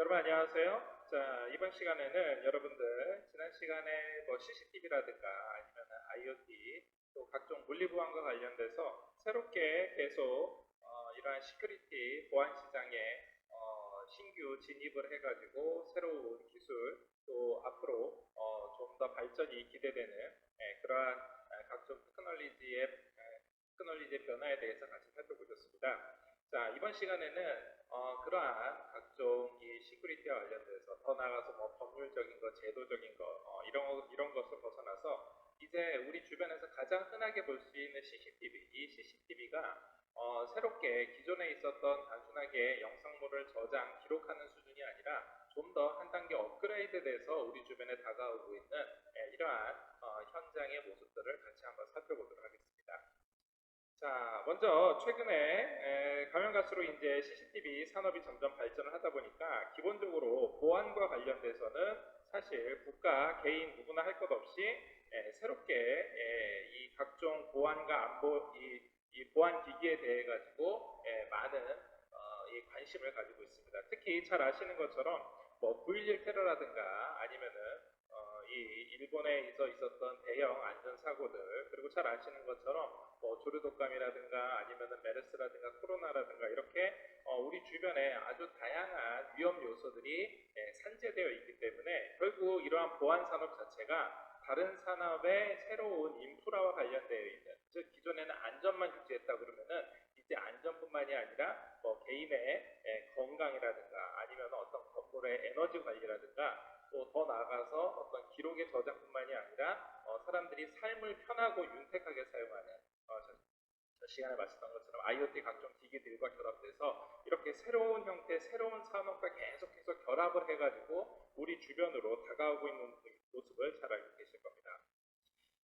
여러분 안녕하세요. 자, 이번 시간에는 여러분들 지난 시간에 뭐 CCTV라든가 아니면 IoT 또 각종 물리보안과 관련돼서 새롭게 계속 어, 이러한 시큐리티 보안 시장에 어, 신규 진입을 해가지고 새로운 기술 또 앞으로 어, 좀 더 발전이 기대되는 예, 그러한 아, 각종 테크놀로지의 예, 테크놀로지의 변화에 대해서 같이 살펴보겠습니다. 자, 이번 시간에는 어, 그러한 각종 이 시큐리티와 관련돼서 더 나아가서 뭐 법률적인 것, 제도적인 것 어, 이런 거- 이런 것을 벗어나서 이제 우리 주변에서 가장 흔하게 볼 수 있는 CCTV, 이 CCTV가 어, 새롭게 기존에 있었던 단순하게 영상물을 저장, 기록하는 수준이 아니라 좀 더 한 단계 업그레이드돼서 우리 주변에 다가오고 있는 예, 이러한 어, 현장의 모습들을 같이 한번 살펴보도록 하겠습니다. 자, 먼저 최근에 갈수록 이제 CCTV 산업이 점점 발전을 하다 보니까 기본적으로 보안과 관련돼서는 사실 국가, 개인 누구나 할 것 없이 에, 새롭게 에, 이 각종 보안과 안보 이, 이 보안 기기에 대해 가지고 에, 많은 어, 이 관심을 가지고 있습니다. 특히 잘 아시는 것처럼 뭐 9.11 테러라든가 아니면은 어, 이 일본에서 있었던 대형 안전 사고들 그리고 잘 아시는 것처럼 뭐 조류독감이라든가 아니면은 메르스라든가 코로나라든가 이렇게 어, 우리 주변에 아주 다양한 위험 요소들이 예, 산재되어 있기 때문에 결국 이러한 보안 산업 자체가 다른 산업의 새로운 인프라와 관련되어 있는 즉 기존에는 안전만 유지했다 그러면은 이제 안전뿐만이 아니라 뭐 개인의 예, 건강이라든가 아니면 어떤 건물의 에너지 관리라든가 또 더 나아가서 어떤 기록의 저장뿐만이 아니라 어, 사람들이 삶을 편하고 윤택하게 사용하는 어, 저, 저 시간에 말씀한 것처럼 IoT 각종 기기들과 결합돼서 이렇게 새로운 형태, 새로운 산업과 계속해서 결합을 해가지고 우리 주변으로 다가오고 있는 모습을 잘 알고 계실 겁니다.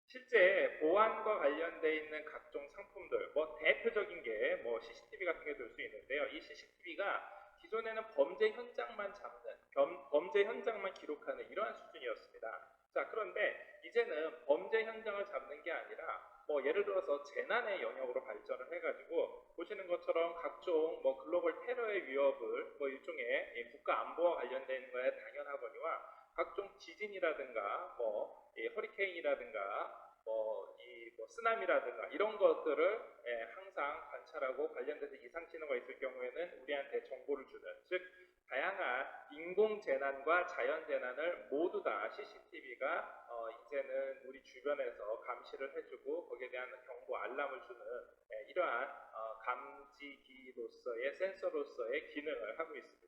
실제 보안과 관련돼 있는 각종 상품들, 뭐 대표적인 게 뭐 CCTV 같은 게 될 수 있는데요. 이 CCTV가 기존에는 범죄 현장만 잡는, 범, 범죄 현장만 기록하는 이러한 수준이었습니다. 자, 그런데 이제는 범죄 현장을 잡는 게 아니라 뭐 예를 들어서 재난의 영역으로 발전을 해가지고 보시는 것처럼 각종 뭐 글로벌 테러의 위협을 뭐 일종의 이 국가 안보와 관련된 거에 당연하거니와 각종 지진이라든가 뭐이 허리케인이라든가 뭐이 뭐 쓰나미라든가 이런 것들을 예, 항상 관찰하고 관련돼서 이상 신호가 있을 경우에는 우리한테 정보를 주는 즉 다양한 인공 재난과 자연 재난을 모두 다 CCTV가 어, 이제는 우리 주변에서 감시를 해주고 거기에 대한 경고 알람을 주는 예, 이러한 어, 감지기로서의 센서로서의 기능을 하고 있습니다.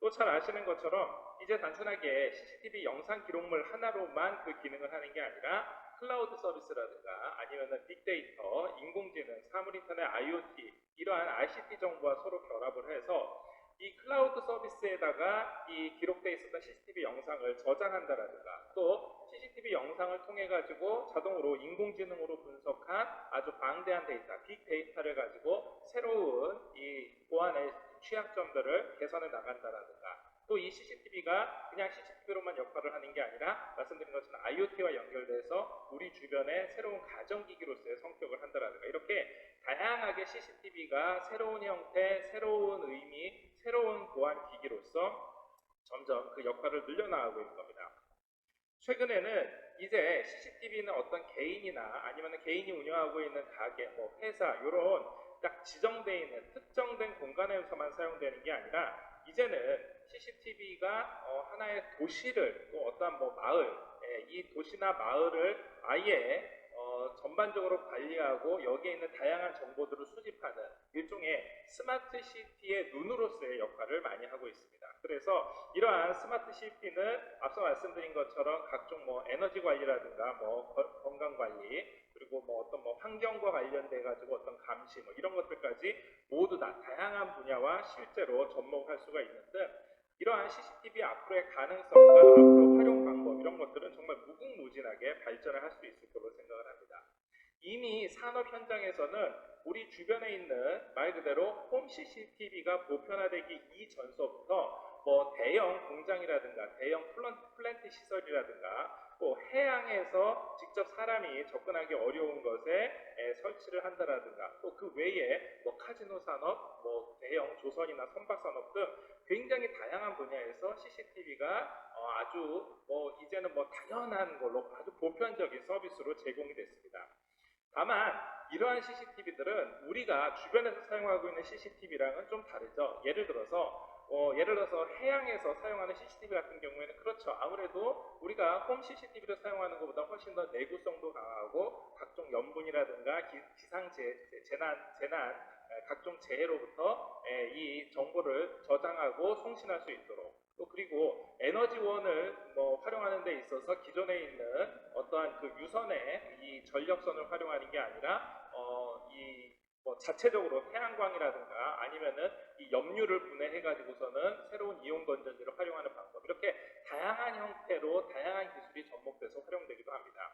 또 잘 아시는 것처럼 이제 단순하게 CCTV 영상 기록물 하나로만 그 기능을 하는 게 아니라 클라우드 서비스라든가 아니면은 빅데이터, 인공지능, 사물인터넷, IoT 이러한 ICT 정보와 서로 결합을 해서 이 클라우드 서비스에다가 이 기록되어 있었던 CCTV 영상을 저장한다라든가 또 CCTV 영상을 통해 가지고 자동으로 인공지능으로 분석한 아주 방대한 데이터, 빅데이터를 가지고 새로운 이 보안의 취약점들을 개선해 나간다라든가 또 이 CCTV가 그냥 CCTV로만 역할을 하는 게 아니라 말씀드린 것처럼 IoT와 연결돼서 우리 주변의 새로운 가정기기로서의 성격을 한다라든가 이렇게 다양하게 CCTV가 새로운 형태, 새로운 의미, 새로운 보안 기기로서 점점 그 역할을 늘려나가고 있는 겁니다. 최근에는 이제 CCTV는 어떤 개인이나 아니면 개인이 운영하고 있는 가게, 뭐 회사 이런 딱 지정되어 있는 특정된 공간에서만 사용되는 게 아니라 이제는 CCTV가 하나의 도시를 또 어떠한 뭐 마을, 예, 이 도시나 마을을 아예 어, 전반적으로 관리하고 여기에 있는 다양한 정보들을 수집하는 일종의 스마트 시티의 눈으로서의 역할을 많이 하고 있습니다. 그래서 이러한 스마트 시티는 앞서 말씀드린 것처럼 각종 뭐 에너지 관리라든가 뭐 거- 건강 관리 그리고 뭐 어떤 뭐 환경과 관련돼 가지고 어떤 감시 뭐 이런 것들까지 모두 다 다양한 분야와 실제로 접목할 수가 있는 등 이러한 CCTV 앞으로의 가능성과 앞으로 활용 방법 이런 것들은 정말 무궁무진하게 발전을 할 수 있을 거로 생각을 합니다. 이미 산업 현장에서는 우리 주변에 있는 말 그대로 홈 CCTV가 보편화되기 이전서부터 뭐 대형 공장이라든가 대형 플랜- 플랜트 시설이라든가 또 해양에서 직접 사람이 접근하기 어려운 것에 에, 설치를 한다라든가 또 그 외에 뭐 카지노 산업, 뭐 대형 조선이나 선박 산업 등 굉장히 다양한 분야에서 CCTV가 아주 뭐 이제는 뭐 당연한 걸로 아주 보편적인 서비스로 제공이 됐습니다. 다만 이러한 CCTV들은 우리가 주변에서 사용하고 있는 CCTV랑은 좀 다르죠. 예를 들어서 어, 예를 들어서 해양에서 사용하는 CCTV 같은 경우에는 그렇죠. 아무래도 우리가 홈 CCTV를 사용하는 것보다 훨씬 더 내구성도 강하고 각종 염분이라든가 기, 상 재난, 재난, 에, 각종 재해로부터 에, 이 정보를 저장하고 송신할 수 있도록 또 그리고 에너지원을 뭐 활용하는 데 있어서 기존에 있는 어떠한 그 유선의 이 전력선을 활용하는 게 아니라 어, 이 뭐 자체적으로 태양광이라든가 아니면은 이 염류를 분해해 가지고서는 새로운 이온 건전지를 활용하는 방법 이렇게 다양한 형태로 다양한 기술이 접목돼서 활용되기도 합니다.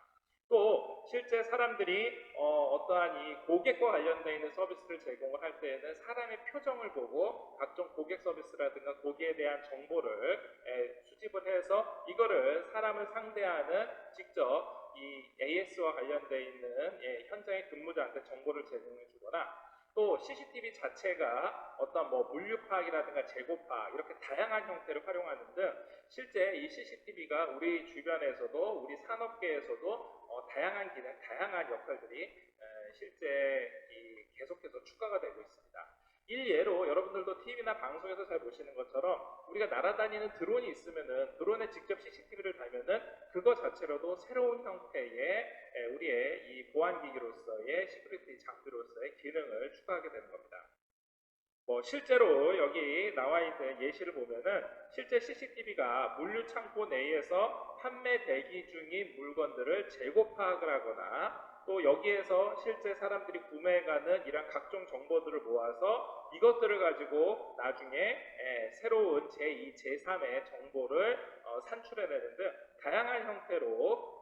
또 실제 사람들이 어, 떠한이 고객과 관련되어 있는 서비스를 제공을 할 때에는 사람의 표정을 보고 각종 고객 서비스라든가 고객에 대한 정보를 에, 수집을 해서 이거를 사람을 상대하는 직접 이 AS와 관련되어 있는 예, 현장의 근무자한테 정보를 제공해 주거나 또 CCTV 자체가 어떤 뭐 물류 파악이라든가 재고 파악 이렇게 다양한 형태를 활용하는 등 실제 이 CCTV가 우리 주변에서도 우리 산업계에서도 어, 다양한 기능, 다양한 역할들이 에, 실제 이 계속해서 추가가 되고 있습니다. 일예로 여러분들도 TV나 방송에서 잘 보시는 것처럼 우리가 날아다니는 드론이 있으면은 드론에 직접 CCTV를 달면은 그거 자체로도 새로운 형태의 에, 우리의 이 보안기기로서의 시큐리티 장비로서의 기능을 추가하게 되는 겁니다. 뭐 실제로 여기 나와 있는 예시를 보면은 실제 CCTV가 물류 창고 내에서 판매 대기 중인 물건들을 재고 파악을 하거나 또 여기에서 실제 사람들이 구매해가는 이런 각종 정보들을 모아서 이것들을 가지고 나중에 에, 새로운 제2, 제3의 정보를 어, 산출해내는 등 다양한 형태로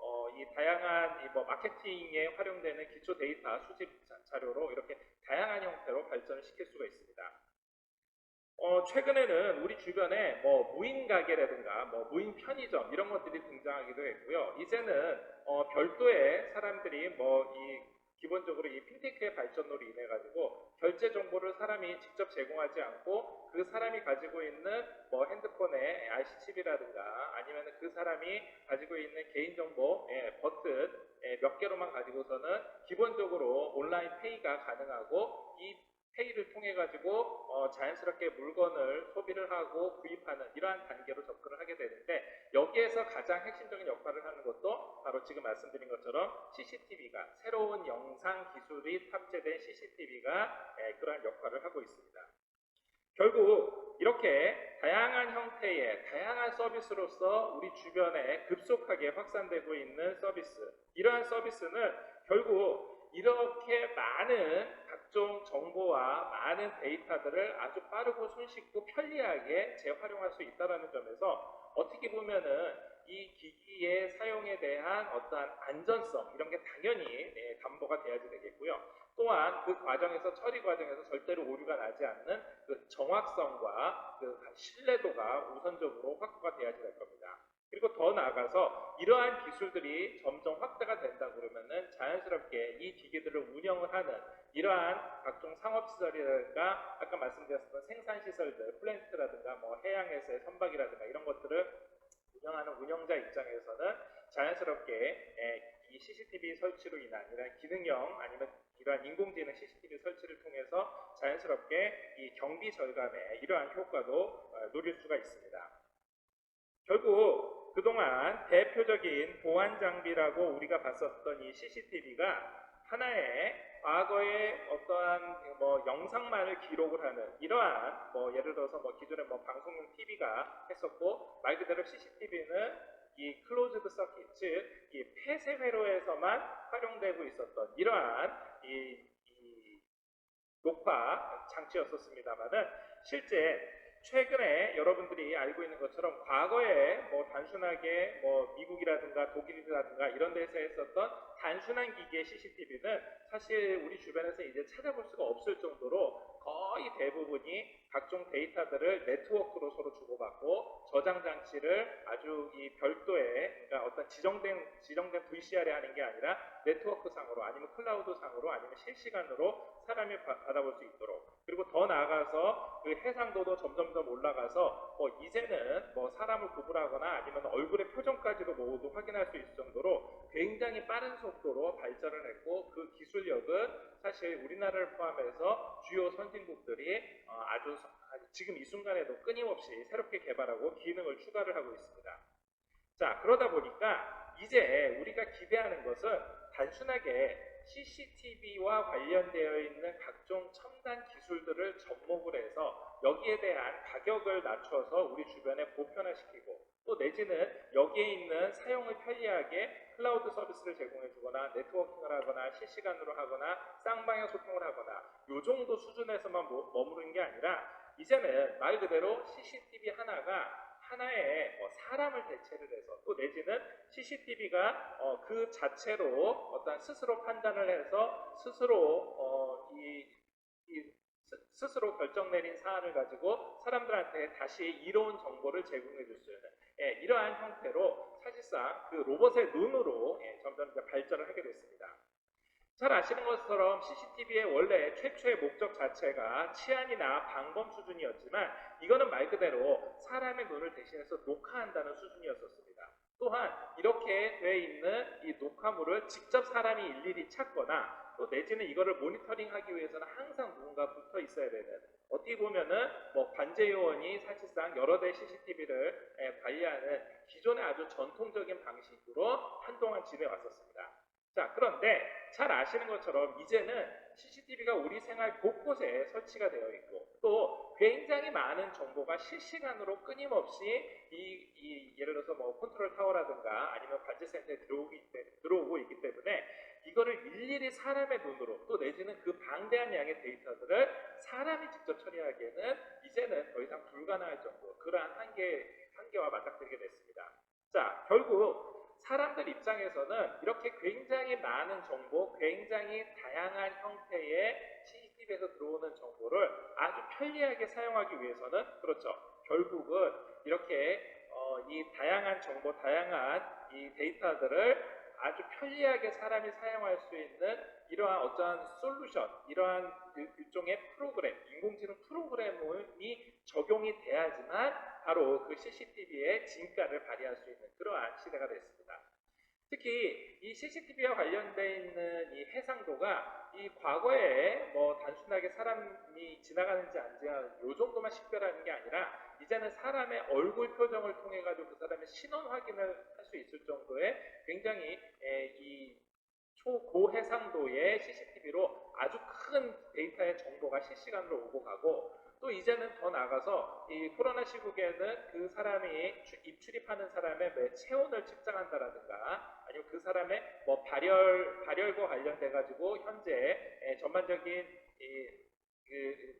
어, 이 다양한 이 뭐 마케팅에 활용되는 기초 데이터 수집 자- 자료로 이렇게 다양한 형태로 발전을 시킬 수가 있습니다. 어, 최근에는 우리 주변에 뭐 무인 가게라든가 뭐 무인 편의점 이런 것들이 등장하기도 했고요. 이제는 어, 별도의 사람들이 뭐 이 기본적으로 이 핀테크의 발전으로 인해 가지고 결제 정보를 사람이 직접 제공하지 않고 그 사람이 가지고 있는 뭐 핸드폰의 IC 칩이라든가 아니면 그 사람이 가지고 있는 개인 정보 예, 버튼 예, 몇 개로만 가지고서는 기본적으로 온라인 페이가 가능하고 이 페이를 통해 가지고 어, 자연스럽게 물건을 소비를 하고 구입하는 이러한 단계로 접근을 하게 되는데 여기에서 가장 핵심적인 역할을 하는 것도 바로 지금 말씀드린 것처럼 CCTV가 새로운 영상 기술이 탑재된 CCTV가 그러한 역할을 하고 있습니다. 결국 이렇게 다양한 형태의 다양한 서비스로서 우리 주변에 급속하게 확산되고 있는 서비스 이러한 서비스는 결국 이렇게 많은 각종 정보와 많은 데이터들을 아주 빠르고 손쉽고 편리하게 재활용할 수 있다는 점에서 어떻게 보면은 이 기기의 사용에 대한 어떠한 안전성 이런 게 당연히 네, 담보가 돼야지 되겠고요. 또한 그 과정에서 처리 과정에서 절대로 오류가 나지 않는 그 정확성과 그 신뢰도가 우선적으로 확보가 돼야지 될 겁니다. 그리고 더 나아가서 이러한 기술들이 점점 확대가 된다 그러면은 자연스럽게 이 기기들을 운영을 하는 이러한 각종 상업시설이라든가 아까 말씀드렸던 생산시설들, 플랜트라든가 뭐 해양에서의 선박이라든가 이런 것들을 운영하는 운영자 입장에서는 자연스럽게 에, 이 CCTV 설치로 인한 이런 기능형 아니면 이러한 인공지능 CCTV 설치를 통해서 자연스럽게 이 경비 절감에 이러한 효과도 어, 누릴 수가 있습니다. 결국 그동안 대표적인 보안 장비라고 우리가 봤었던 이 CCTV가 하나의 과거의 어떠한 뭐 영상만을 기록을 하는 이러한 뭐 예를 들어서 뭐 기존에 뭐 방송용 TV가 했었고 말 그대로 CCTV는 이 클로즈드 서킷 즉이 폐쇄 회로에서만 활용되고 있었던 이러한 이, 이 녹화 장치였었습니다만은 실제 최근에 여러분들이 알고 있는 것처럼 과거에 뭐 단순하게 뭐 미국이라든가 독일이라든가 이런 데서 했었던 단순한 기기의 CCTV는 사실 우리 주변에서 이제 찾아볼 수가 없을 정도로 거의 대부분이 각종 데이터들을 네트워크로 서로 주고받고 저장 장치를 아주 이 별도의 그러니까 어떤 지정된 지정된 VCR에 하는 게 아니라 네트워크 상으로 아니면 클라우드 상으로 아니면 실시간으로 사람이 바- 받아볼 수 있도록 그리고 더 나아가서 그 해상도도 점점점 올라가서 뭐 이제는 뭐 사람을 구분하거나 아니면 얼굴의 표정까지도 모두 확인할 수 있을 정도로 굉장히 빠른 속도로 발전을 했고 그 기술력은 사실 우리나라를 포함해서 주요 선진국들이 어, 아주 지금 이 순간에도 끊임없이 새롭게 개발하고 기능을 추가를 하고 있습니다. 자 그러다 보니까 이제 우리가 기대하는 것은 단순하게 CCTV와 관련되어 있는 각종 첨단 기술들을 접목을 해서 여기에 대한 가격을 낮춰서 우리 주변에 보편화시키고 또 내지는 여기에 있는 사용을 편리하게 클라우드 서비스를 제공해 주거나 네트워킹을 하거나 실시간으로 하거나 쌍방향 소통을 하거나 요 정도 수준에서만 머- 머무르는 게 아니라 이제는 말 그대로 CCTV 하나가 하나의 뭐 사람을 대체를 해서 또 내지는 CCTV가 그 자체로 어떤 스스로 판단을 해서 스스로 어, 이, 이 스- 스스로 결정 내린 사안을 가지고 사람들한테 다시 이로운 정보를 제공해 줄 수 있는 예, 이러한 형태로 사실상 그 로봇의 눈으로 예, 점점 발전을 하게 됐습니다. 잘 아시는 것처럼 CCTV의 원래 최초의 목적 자체가 치안이나 방범 수준이었지만 이거는 말 그대로 사람의 눈을 대신해서 녹화한다는 수준이었었습니다. 또한 이렇게 돼 있는 이 녹화물을 직접 사람이 일일이 찾거나 또 내지는 이거를 모니터링하기 위해서는 항상 누군가 붙어 있어야 되는 어떻게 보면은 뭐 관제 요원이 사실상 여러 대 CCTV를 관리하는 기존의 아주 전통적인 방식으로 한동안 지내왔었습니다. 자, 그런데 잘 아시는 것처럼 이제는 CCTV가 우리 생활 곳곳에 설치가 되어 있고 또 굉장히 많은 정보가 실시간으로 끊임없이 이, 이 예를 들어서 뭐 컨트롤 타워라든가 아니면 관제센터에 들어오기 때, 들어오고 있기 때문에 이거를 일일이 사람의 눈으로 또 내지는 그 방대한 양의 데이터들을 사람이 직접 처리하기에는 이제는 더 이상 불가능할 정도 그러한 한계 한계와 맞닥뜨리게 됐습니다. 자, 결국 사람들 입장에서는 이렇게 굉장히 많은 정보, 굉장히 다양한 형태의 CCTV에서 들어오는 정보를 아주 편리하게 사용하기 위해서는 그렇죠. 결국은 이렇게 어, 이 다양한 정보, 다양한 이 데이터들을 아주 편리하게 사람이 사용할 수 있는 이러한 어떠한 솔루션, 이러한 일- 일종의 프로그램, 인공지능 프로그램이 적용이 돼야지만 바로 그 CCTV의 진가를 발휘할 수 있는 그러한 시대가 됐습니다. 특히 이 CCTV와 관련되어 있는 이 해상도가 이 과거에 뭐 단순하게 사람이 지나가는지 안 지나가는지 요 정도만 식별하는 게 아니라 이제는 사람의 얼굴 표정을 통해 가지고 그 사람의 신원 확인을 할 수 있을 정도의 굉장히 에, 이 초고해상도의 CCTV로 아주 큰 데이터의 정보가 실시간으로 오고 가고 또 이제는 더 나아가서 이 코로나 시국에는 그 사람이 추- 입출입하는 사람의 매 체온을 측정한다라든가 아니면 그 사람의 뭐 발열 발열과 관련돼 가지고 현재 에, 전반적인 이, 그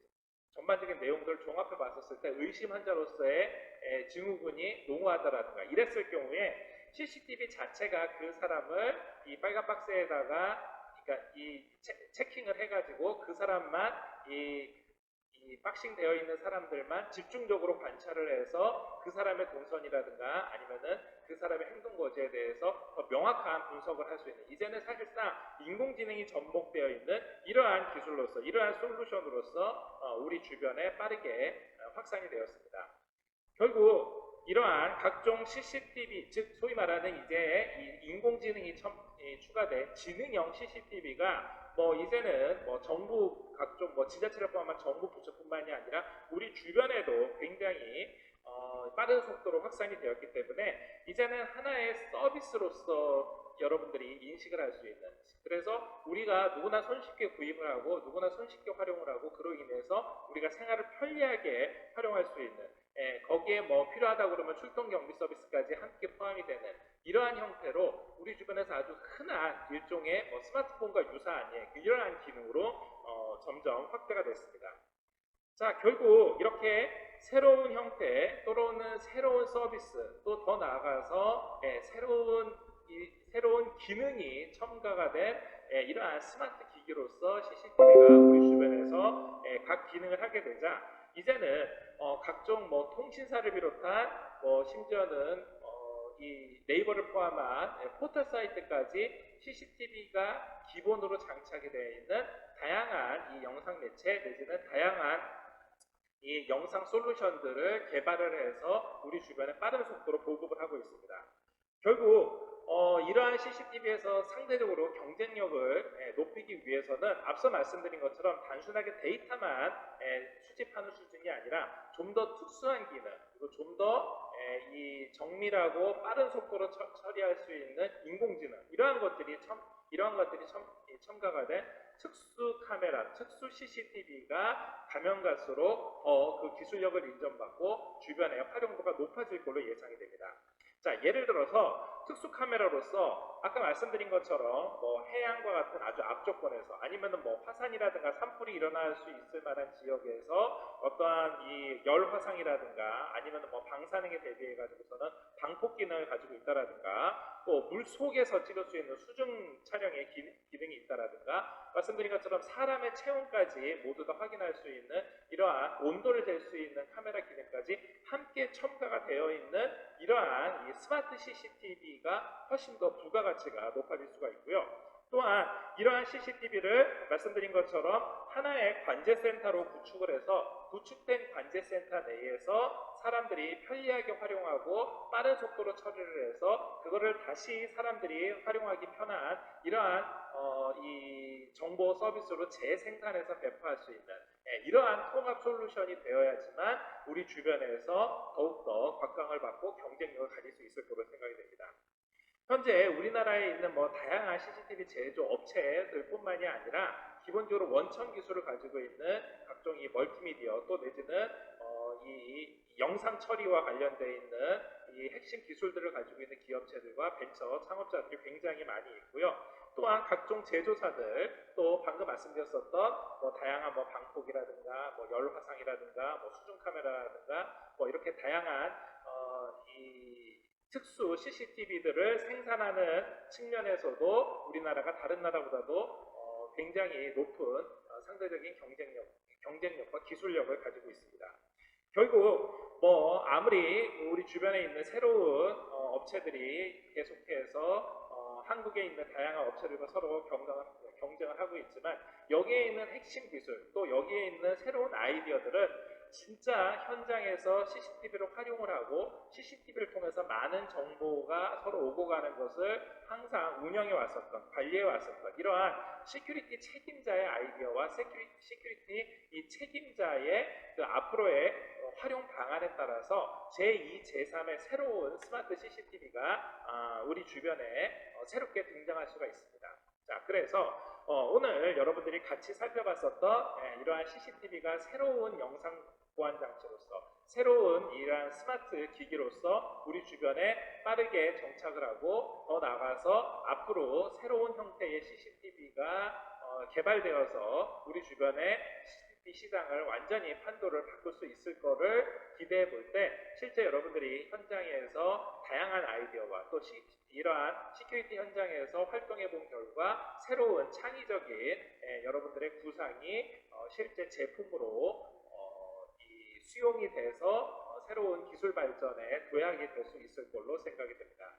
전반적인 내용들을 종합해 봤었을 때 의심 환자로서의 에, 증후군이 농후하다라든가 이랬을 경우에 CCTV 자체가 그 사람을 이 빨간 박스에다가 그러니까 이 체, 체킹을 해가지고 그 사람만 이, 이 박싱 되어 있는 사람들만 집중적으로 관찰을 해서 그 사람의 동선이라든가 아니면은 그 사람의 행동 거지에 대해서 더 명확한 분석을 할 수 있는 이제는 사실상 인공지능이 접목되어 있는 이러한 기술로서 이러한 솔루션으로서 어, 우리 주변에 빠르게 어, 확산이 되었습니다. 결국 이러한 각종 CCTV, 즉 소위 말하는 이제 이 인공지능이 첨, 이 추가된 지능형 CCTV가 뭐 이제는 뭐 정부 각종 뭐 지자체를 포함한 정부 부처뿐만이 아니라 우리 주변에도 굉장히 어, 빠른 속도로 확산이 되었기 때문에 이제는 하나의 서비스로서 여러분들이 인식을 할 수 있는 그래서 우리가 누구나 손쉽게 구입을 하고 누구나 손쉽게 활용을 하고 그로 인해서 우리가 생활을 편리하게 활용할 수 있는 예, 거기에 뭐 필요하다 그러면 출동 경비 서비스까지 함께 포함이 되는 이러한 형태로 우리 주변에서 아주 흔한 일종의 뭐 스마트폰과 유사한 예, 이러한 기능으로 어, 점점 확대가 됐습니다. 자, 결국 이렇게 새로운 형태, 또는 새로운 서비스, 또 더 나아가서 예, 새로운 이, 새로운 기능이 첨가가 된 예, 이러한 스마트 기기 기기로서 CCTV가 우리 주변에서 예, 각 기능을 하게 되자 이제는 어, 각종 뭐 통신사를 비롯한 뭐 심지어는 어, 이 네이버를 포함한 예, 포털 사이트까지 CCTV가 기본으로 장착이 되어 있는 다양한 이 영상 매체 내지는 다양한 이 영상 솔루션들을 개발을 해서 우리 주변에 빠른 속도로 보급을 하고 있습니다. 결국 어, 이러한 CCTV에서 상대적으로 경쟁력을 예, 높이기 위해서는 앞서 말씀드린 것처럼 단순하게 데이터만 예, 수집하는 수준이 아니라 좀 더 특수한 기능 그리고 좀 더 이 정밀하고 빠른 속도로 처, 처리할 수 있는 인공지능 이러한 것들이 첨, 이러한 것들이 첨, 이 첨가가 된 특수 카메라, 특수 CCTV가 가면 갈수록 더 그 기술력을 인정받고 주변의 활용도가 높아질 걸로 예상이 됩니다. 자, 예를 들어서 특수 카메라로서 아까 말씀드린 것처럼 뭐 해양과 같은 아주 앞조건에서 아니면은 뭐 화산이라든가 산불이 일어날 수 있을 만한 지역에서 어떠한 이 열 화상이라든가 아니면은 뭐 방사능에 대비해 가지고서는 방폭 기능을 가지고 있다라든가 또 물 속에서 찍을 수 있는 수중 촬영의 기, 기능이 있다라든가 말씀드린 것처럼 사람의 체온까지 모두 다 확인할 수 있는 이러한 온도를 잴 수 있는 카메라 기능까지 함께 첨가가 되어 있는 이러한 이 스마트 CCTV가 훨씬 더 부가가 치가 높아질 수가 있고요. 또한 이러한 CCTV를 말씀드린 것처럼 하나의 관제센터로 구축을 해서 구축된 관제센터 내에서 사람들이 편리하게 활용하고 빠른 속도로 처리를 해서 그거를 다시 사람들이 활용하기 편한 이러한 어, 이 정보 서비스로 재생산해서 배포할 수 있는 예, 이러한 통합 솔루션이 되어야지만 우리 주변에서 더욱더 곽강을 받고 경쟁력을 가질 수 있을 거로 생각이 됩니다. 현재 우리나라에 있는 뭐 다양한 CCTV 제조 업체들뿐만이 아니라 기본적으로 원천 기술을 가지고 있는 각종 이 멀티미디어 또 내지는 어, 이 영상 처리와 관련되어 있는 이 핵심 기술들을 가지고 있는 기업체들과 벤처 창업자들이 굉장히 많이 있고요. 또한 각종 제조사들 또 방금 말씀드렸었던 뭐 다양한 뭐 방폭이라든가 뭐 열화상이라든가 뭐 수중 카메라라든가 뭐 이렇게 다양한 어, 이 특수 CCTV들을 생산하는 측면에서도 우리나라가 다른 나라보다도 어, 굉장히 높은 어, 상대적인 경쟁력, 경쟁력과 기술력을 가지고 있습니다. 결국 뭐 아무리 우리 주변에 있는 새로운 어, 업체들이 계속해서 어, 한국에 있는 다양한 업체들과 서로 경쟁을, 경쟁을 하고 있지만 여기에 있는 핵심 기술 또 여기에 있는 새로운 아이디어들은 진짜 현장에서 CCTV를 활용을 하고 CCTV를 통해서 많은 정보가 서로 오고 가는 것을 항상 운영해 왔었던, 관리해 왔었던 이러한 시큐리티 책임자의 아이디어와 시큐리티, 시큐리티 이 책임자의 그 앞으로의 어, 활용 방안에 따라서 제2, 제3의 새로운 스마트 CCTV가 아, 우리 주변에 어, 새롭게 등장할 수가 있습니다. 자, 그래서 어, 오늘 여러분들이 같이 살펴봤었던 예, 이러한 CCTV가 새로운 영상 보안 장치로서. 새로운 이러한 스마트 기기로서 우리 주변에 빠르게 정착을 하고 더 나아가서 앞으로 새로운 형태의 CCTV가 어, 개발되어서 우리 주변에 CCTV 시장을 완전히 판도를 바꿀 수 있을 거를 기대해 볼 때 실제 여러분들이 현장에서 다양한 아이디어와 또 시, 이러한 시큐리티 현장에서 활동해 본 결과 새로운 창의적인 예, 여러분들의 구상이 어, 실제 제품으로 수용이 돼서 어, 새로운 기술 발전에 도약이 될 수 있을 걸로 생각이 됩니다.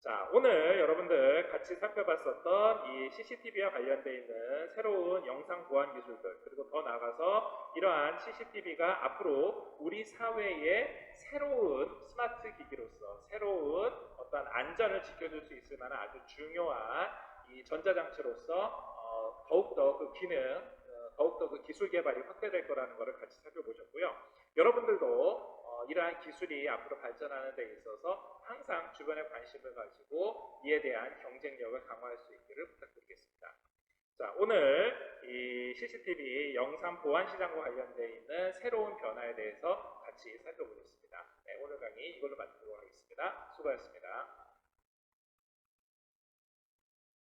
자, 오늘 여러분들 같이 살펴봤었던 이 CCTV와 관련되어 있는 새로운 영상 보안 기술들, 그리고 더 나아가서 이러한 CCTV가 앞으로 우리 사회의 새로운 스마트 기기로서 새로운 어떤 안전을 지켜줄 수 있을 만한 아주 중요한 이 전자장치로서 어, 더욱더 그 기능, 어, 더욱더 그 기술 개발이 확대될 거라는 것을 같이 살펴보셨고요. 여러분들도 어, 이러한 기술이 앞으로 발전하는 데 있어서 항상 주변에 관심을 가지고 이에 대한 경쟁력을 강화할 수 있기를 부탁드리겠습니다. 자, 오늘 이 CCTV 영상 보안 시장과 관련되어 있는 새로운 변화에 대해서 같이 살펴보겠습니다. 네, 오늘 강의 이걸로 마치도록 하겠습니다. 수고하셨습니다.